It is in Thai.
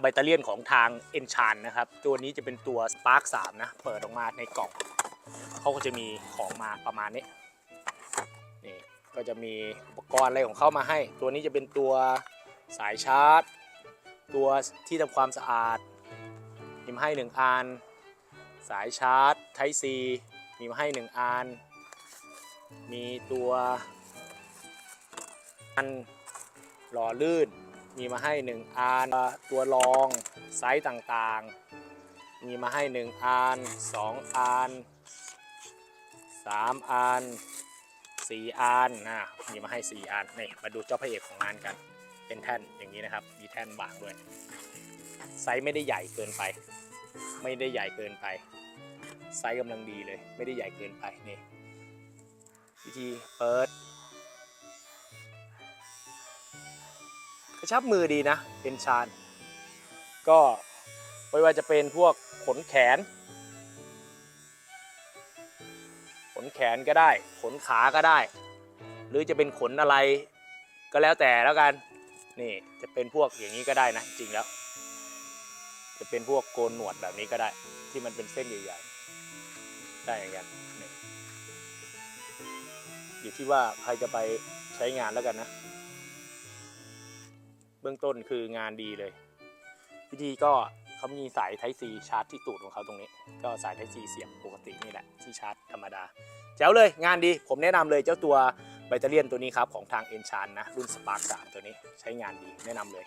แบตาเตอรี่ยนของทางเอนชานนะครับ ตัวนี้จะเป็นตัว Spark 3 นะ เปิดออกมาในกล่อง เขาก็จะมีของมาประมาณนี้ นี่ ก็จะมีอุปกรณ์อะไรของเขามาให้ ตัวนี้จะเป็นตัวสายชาร์จ ตัวที่ทำความสะอาด มีมาให้1อัน สายชาร์จ Type C มีมาให้1อัน มีตัวอันหล่อลื่น มีมาให้ 1อันตัวรองไซส์ต่างๆ มีมาให้ 1อัน2อัน3อัน4อันนะมีมาให้ 4อันนี่มาดูเจ้าพระเอกของงานกัน เป็นแท่นอย่างนี้นะครับ มีแท่นบางด้วย ไซส์ไม่ได้ใหญ่เกินไป ไม่ได้ใหญ่เกินไป ไซส์กำลังดีเลย ไม่ได้ใหญ่เกินไปนี่วิธีเปิด กระชับมือดีนะเป็นชาน ก็ไม่ว่าจะเป็นพวกขนแขน ขนแขนก็ได้ ขนขาก็ได้ หรือจะเป็นขนอะไรก็แล้วแต่แล้วกัน นี่จะเป็นพวกอย่างนี้ก็ได้นะ จริงแล้ว จะเป็นพวกโกนหนวดแบบนี้ก็ได้ ที่มันเป็นเส้นใหญ่ๆได้เหมือนกันนี่อยู่ที่ว่าใครจะไปใช้งานแล้วกันนะ บื้องต้นคืองานดีเลย วิธีก็เขามีสายไทซีชาร์จที่ตูดของเขาตรงนี้ ก็สายไทซีเสียบปกตินี่แหละที่ชาร์จธรรมดาแจ๋วเลยงานดีผมแนะนำเลยเจ้าตัวแบตเตอรี่ยนตัวนี้ครับของทางเอ็นชานะรุ่นสปาร์กสามตัวนี้ใช้งานดีแนะนำเลย